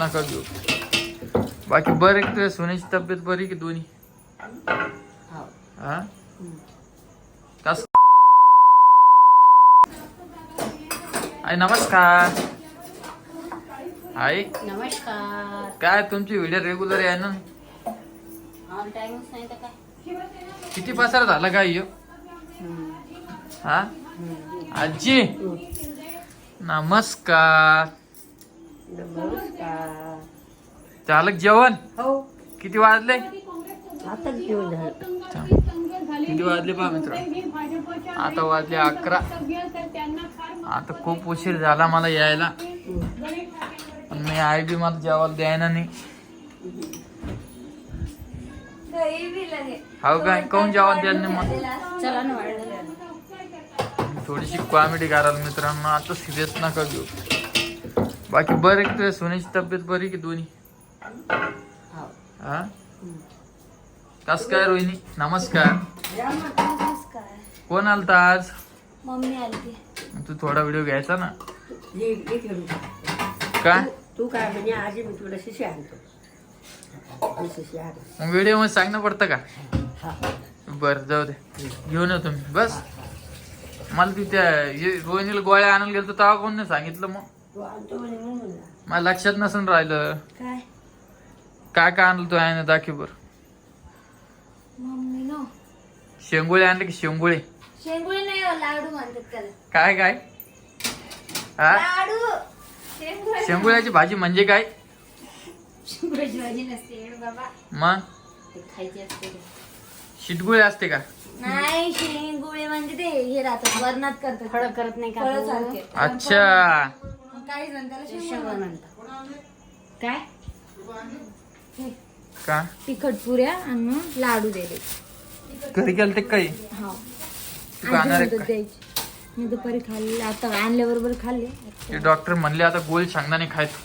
नका घेऊ. बाकी बरं तुझ्या सोन्याची तब्येत बरी की दोन्ही? हो हा? कस? आई नमस्कार. आई. नमस्कार. काय तुमची व्हिडिओ रेग्युलर आहे ना? किती पसार झाला काय? हा? आजी. नमस्कार. नमस्कार. झालं जेवण? हो. किती वाजले? जेवण झालं किती वाजले पहा मित्र? आता वाजले अकरा. आता खूप उशीर झाला मला यायला. पण मी आई बी मला जेवायला द्यायना नाही. हो काय काऊन जेवायला द्यायला नाही मग थोडीशी कॉमेडी करायला मित्रांनो. आता सिरियस नका घेऊ. बाकी बरं तुझ्या सोन्याची तब्येत बरी की दोन्ही? हो हा? कस काय रोहिणी? नमस्कार. नमस्कार. कोण आलता आज? मम्मी आली तू थोडा व्हिडिओ घ्यायचा ना. काय? तू काय म्हणजे आजी मी तुला शिशी आणतो. शिशी व्हिडिओमध्ये सांगणं पडतं का? बर जाऊ दे. घेऊन येतो मी बस. मला तिथे हे रोहिणीला गोळ्या आणायला गेलो तेव्हा कोण नाही सांगितलं मग. मला लक्षात नसून राहिलं. काय? काय काय आणलं तू आहे ना दाखीवर मम्मी नो. शेंगोळे आणले की शेंगोळे? शेंगुळे नाही हो, लाडू म्हणतात त्याला. काय काय? हा? लाडू. शेंगुळे. शेंगोळ्याची भाजी म्हणजे काय? शेंगुळ्याची भाजी नसते येड बाबा. मग? ते खायची असते का? शिटगुळे असते का? नाही शेंगुळे म्हणजे ते हे राहतात वरणात करतात. फळं करत नाही का फळं तू? सारखे अच्छा. काही जण त्याला शेंगदाणा म्हणतात. काय? का? तिखट पुऱ्या आणि मग लाडू दिले. घरी गेलं ते काही? हो. तू खाणार आहे का? द्यायची. मी दुपारी खाल्ले आता आणल्याबरोबर खाल्ले. ते डॉक्टर म्हणले आता गोल शेंगदाणे खायचं.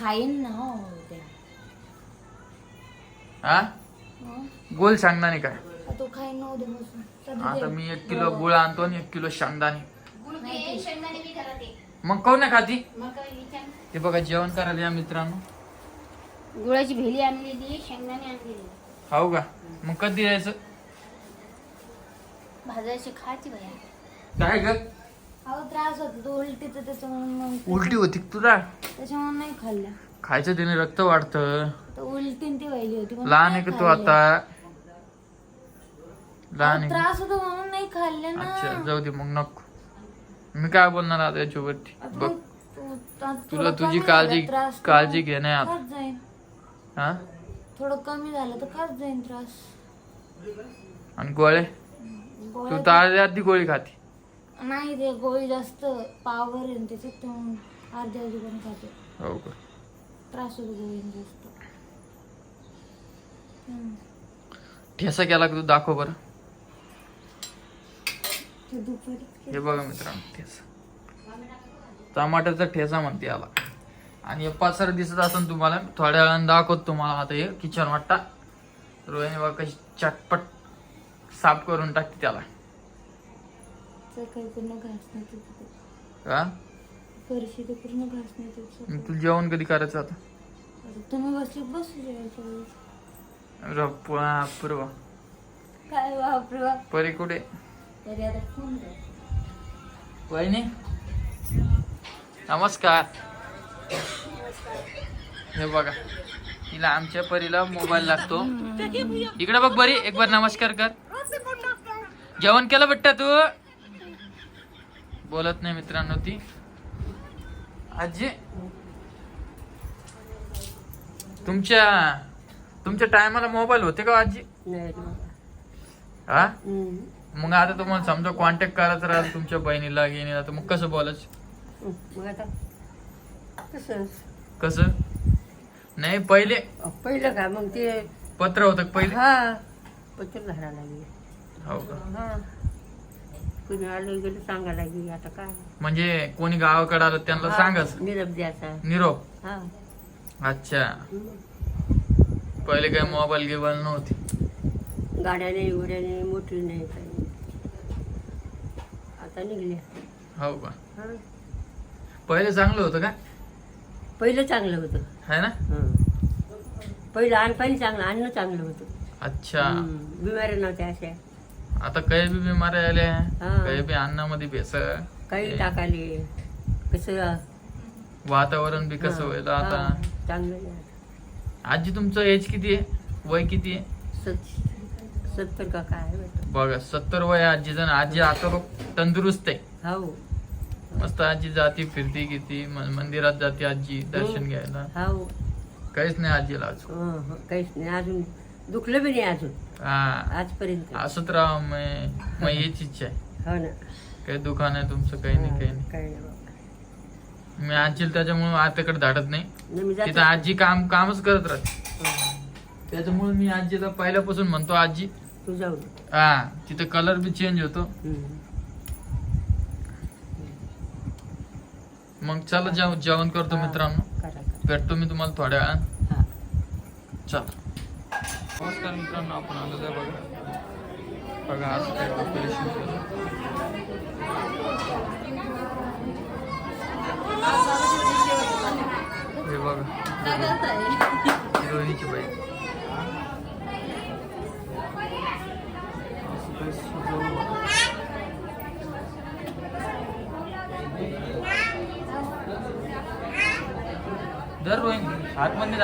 खाईन ना हो उद्या. हा? हो. गोल शेंगदाणे काय? तो खाईन ना उद्या आता. मी एक किलो गुळ आणतो आणि एक किलो शेंगदाणे. नाही, मग काऊन नाही खाती? मग काय विचार? हे बघा जेवण करायला या मित्रांनो. गुळाची भेली आणलेली शेंगदाणे आणलेली खाऊ का? मग कधी यायचं भाजायची खायची भया काय ग? अहो त्रास होतो तो उलटीचं त्याच्यामुळे मग उलटी होती का तुला? त्याच्यामुळे नाही खायचं त्याने रक्त वाढतं. तर उलटीन ती व्हायली होती म्हणून लहान नाही आहे का तू. आता? लहान अहो, आहे त्रास होतो म्हणून नाही खाल्ले अच्छा ना जाऊ दे मग नको. मी काय बोलणार आता याच्यावरती? बघ. तुला तुझी काळजी काळजी घे नाही आता खात जाईन. हा? थोडं कमी झालं तर खात जाईन त्रास. आणि गोळे? तू गोळ्या- तर अर्धी अर्धी गोळी खाती. नाही ते गोळी जास्त पावर आहे ना त्याच्यात अर्धी पण खाते. हो का? त्रास होतो गोळीने जास्त. हम्म. ठेसा केला का तू? दाखव बरं. हे बघा मित्रांनो ठेसा टमाट्याचा ठेसा म्हणते याला. आणि हे पाचर दिसत असेल तुम्हाला थोड्या वेळानं दाखवतो तुम्हाला. आता हे किचन वाटता रोहिणी बघा कशी चटपट साफ करून टाकते त्याला. तुला जेवण कधी करायचं आता? तुम्ही बसले बसू पूर्व काय परी कुठे? तरी आता फोन कर. वहिनी नमस्कार. हे बघा तिला आमच्या परीला मोबाईल लागतो. इकडे बघ बरी एक बार नमस्कार कर. जेवण केलं बेटा तू? बोलत नाही मित्रांनो ती. आजी तुमच्या तुमच्या टायमाला मोबाईल होते का आजी? नाही रे बाबा. हा. मग आता तुम्हाला समजा कॉन्टॅक्ट करायचं राहिलं तुमच्या बहिणीला गेणीला तर मग कसं बोलायचं? मग आता कसं? कसं? नाही पहिले. पहिलं का? मग ते पत्र होतं का पहिले? हा लागली. हो का? हा. कुणी आलं गेलं सांगा लागली आता काय? म्हणजे कोणी गावाकडे आलं त्यांना सांगच निरब द्यायचा. निरोप? हा. अच्छा. पहिले काय मोबाईल गिबाईल नव्हती. गाड्याने घोड्याने मोठी नाही काही आता निघल्या हो का? हा. पहिले चांगलं होतं का? पहिलं चांगलं होतं. है ना? हं. पहिलं अन्न चांगलं अन्न चांगलं होतं. अच्छा. हं. बिमाऱ्या नव्हत्या अशा. आता काही बी बिमाऱ्या आल्या हा. काही बी अन्नामध्ये भेसळ काही टाकाले कसं? वातावरण बी कसं होईल आता? चांगलं. आजी तुमचं एज किती आहे? वय किती आहे? सत सत्तर का काय वाटतं. बघा सत्तर वय आजीचं आणि आजी आता बघ तंदुरुस्त आहे. हो. मस्त आजी जाती फिरती किती मंदिरात जाते आजी दर्शन घ्यायला. हो. काहीच नाही आजीला अजून. हं, हं. काहीच नाही अजून दुखलं बी नाही अजून. हा. आजपर्यंत. असंच राहा मग हीच इच्छा आहे. हो ना. काही दुकान आहे तुमचं काही नाही काही हं, नाही. काही नाही बाबा. मी आजीला त्याच्यामुळे आताकडे धाडत नाही. नाही, मी जाते. तिथं आजी काम कामच करत राहते. हं. त्याच्यामुळे मी आजीला पहिल्यापासून म्हणतो आजी. तू जाऊ दे. हा तिथं कलर बी चेंज होतो. मग चला जेव जेवण करतो हा, मित्रांनो. करा, करा. भेटतो मी तुम्हाला थोड्या वेळात हा. चला. नमस्कार मित्रांनो आपण आलो आहे बघा. बघा आज काय ऑपरेशन केलं. हे बघा. हिरोईनची बाई असं काही सुचवलं बघा. रोहिणी आतमध्ये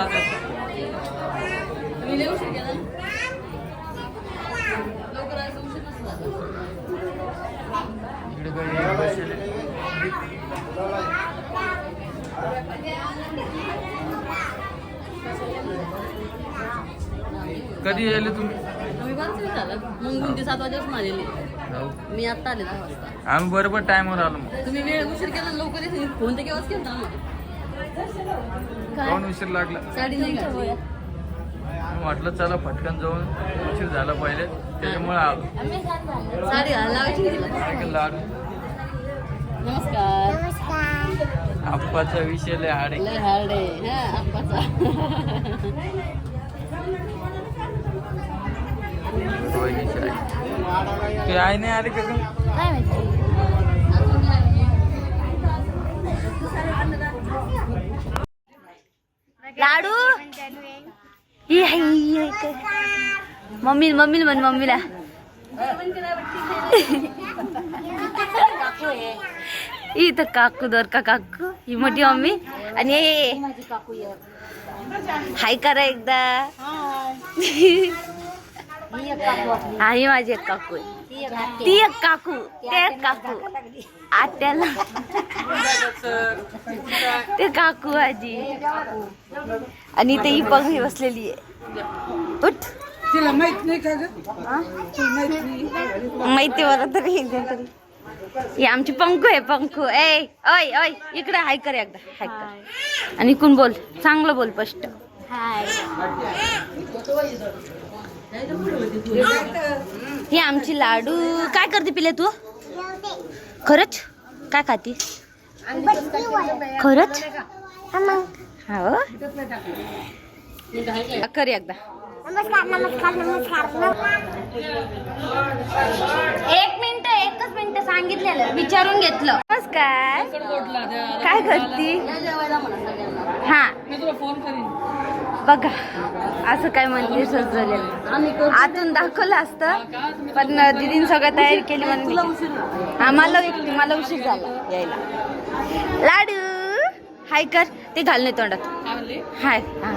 कधी यायले तुम्ही? मी बरंच झालं मग गुंती सात वाजेपासून आलेली. जाऊ. मी आता आले दहा वाजता. आम्ही बरोबर टाइमवर आलो मग. तुम्ही वेळ उशीर केला लवकर येते फोन तर केव्हाच केला आम्हाला. दोन उशीर लागला? म्हटलं चला पटकन जाऊन उशीर झाला पहिले. त्याच्यामुळे आलो. लाडू नमस्कार. आप्पाचा विषय लय हाड लय हा आप्पाचा. ते आई नाही आली का गं? काय माहिती लाडू. मम्मी मम्मीला म्हण मम्मीला तर काकू दोरका काकू ही मोठी मम्मी। आणि हाय करा एकदा। ही माझी एक काकू आहे। ती एक काकू ते एक काकू. आत्याला. ते काकू आजी. आणि ते ही पगडी बसलेली आहे. उठ. तिला माहीत नाही का माहिती मला तरी तरी. ही आमची पंकू आहे पंकू. ए ओय ओय इकडे हाय कर एकदा हाय कर. आणि कोण बोल? चांगलं बोल स्पष्ट. हे आमची लाडू. काय करते पिले तू? खरंच? काय खाती? खरंच? हो कर एकदा. एक मिनिट एकच मिनिट सांगितलेलं. विचारून घेतलं. नमस्कार. काय करती? हा. मी तुला फोन करीन. बघा असं काय मंदिर सजवलेलं आतून दाखवलं असतं पण दिदीन सगळं तयारी केली म्हणून. हा मला एक मला उशीर झाला यायला. लाडू हाय कर. ते घाल नाही तोंडात. हाय. हा.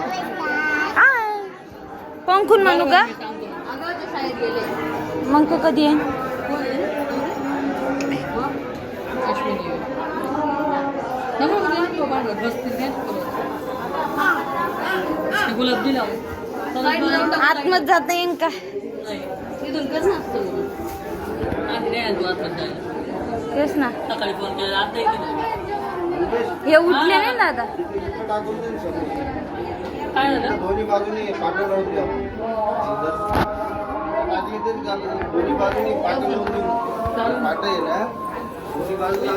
हाय. पंखून म्हणू का? मग का कधी आहे? हं? अश्विनी नको नको नको बाहेर बसतील काय ते गुलाब दिला आतमध्ये जाता येईन का नाही तिथून कसं असतं आधी नाही तू आतमध्ये जायला तेच ना. सकाळी फोन केला आता येते ना हे उठले नाही ना आता. काय झालं? दोन्ही बाजूने पाठवलं होती. दोन्ही बाजूने पाठवलं होती. पाठ आहे ना? दोन्ही बाजूला